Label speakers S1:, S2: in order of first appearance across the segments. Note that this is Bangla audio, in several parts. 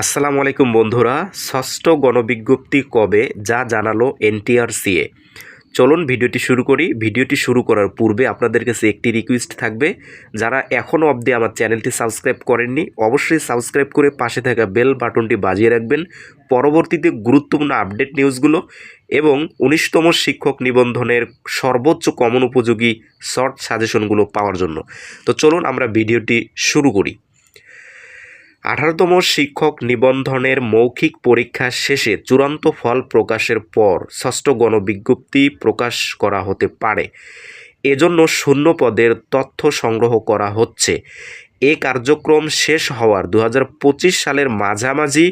S1: আসসালামু আলাইকুম বন্ধুরা, ষষ্ঠ গণবিজ্ঞপ্তি কবে যা জানালো এনটিআরসিএ। চলুন ভিডিওটি শুরু করি। ভিডিওটি শুরু করার পূর্বে আপনাদের কাছে একটি রিকোয়েস্ট থাকবে, যারা এখনও অবধি আমার চ্যানেলটি সাবস্ক্রাইব করেননি, অবশ্যই সাবস্ক্রাইব করে পাশে থাকা বেল বাটনটি বাজিয়ে রাখবেন। পরবর্তীতে গুরুত্বপূর্ণ আপডেট নিউজগুলো এবং উনিশতম শিক্ষক নিবন্ধনের সর্বোচ্চ কমন উপযোগী শর্ট সাজেশনগুলো পাওয়ার জন্য। তো চলুন আমরা ভিডিওটি শুরু করি। আঠারোতম শিক্ষক নিবন্ধনের মৌখিক পরীক্ষা শেষে চূড়ান্ত ফল প্রকাশের পর ষষ্ঠ গণবিজ্ঞপ্তি প্রকাশ করা হতে পারে। এজন্য শূন্য পদের তথ্য সংগ্রহ করা হচ্ছে। এ কার্যক্রম শেষ হওয়ার দু হাজার পঁচিশ সালের মাঝামাঝি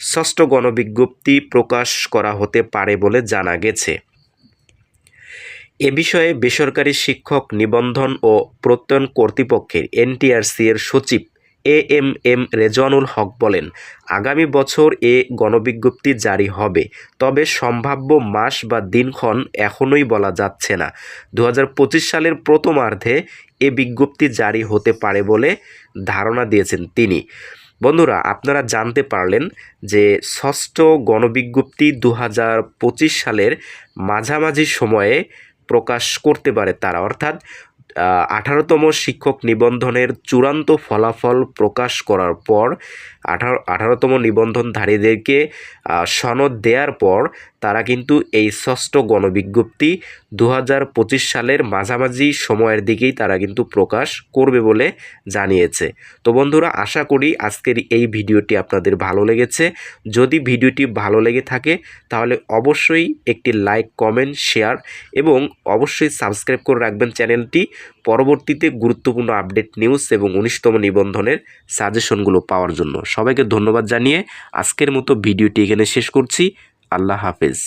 S1: ষষ্ঠ গণবিজ্ঞপ্তি প্রকাশ করা হতে পারে বলে জানা গেছে। এ বিষয়ে বেসরকারি শিক্ষক নিবন্ধন ও প্রত্যয়ন কর্তৃপক্ষের এনটিআরসি এর সচিব A M M Rezwanul Haque বলেন, আগামী বছর এ গণবিজ্ঞপ্তি জারি হবে, তবে সম্ভাব্য মাস বা দিনক্ষণ এখনই বলা যাচ্ছে না। দু হাজার পঁচিশ সালের প্রথমার্ধে এ বিজ্ঞপ্তি জারি হতে পারে বলে ধারণা দিয়েছেন তিনি। বন্ধুরা, আপনারা জানতে পারলেন যে ষষ্ঠ গণবিজ্ঞপ্তি দু হাজার পঁচিশ সালের মাঝামাঝি সময়ে প্রকাশ করতে পারে তারা। অর্থাৎ আঠারোতম শিক্ষক নিবন্ধনের চূড়ান্ত ফলাফল প্রকাশ করার পর, আঠারো, আঠারোতম নিবন্ধনধারীদেরকে সনদ দেওয়ার পর তারা কিন্তু এই ষষ্ঠ গণবিজ্ঞপ্তি দু হাজার পঁচিশ সালের মাঝামাঝি সময়ের দিকেই তারা কিন্তু প্রকাশ করবে বলে জানিয়েছে। তো বন্ধুরা, আশা করি আজকের এই ভিডিওটি আপনাদের ভালো লেগেছে। যদি ভিডিওটি ভালো লেগে থাকে, তাহলে অবশ্যই একটি লাইক, কমেন্ট, শেয়ার এবং অবশ্যই সাবস্ক্রাইব করে রাখবেন চ্যানেলটি। পরবর্তীতে গুরুত্বপূর্ণ আপডেট নিউজ এবং উনিশতম নিবন্ধনের সাজেশনগুলো পাওয়ার জন্য। সবাইকে ধন্যবাদ জানিয়ে আজকের মতো ভিডিওটি এখানে শেষ করছি। আল্লাহ হাফেজ।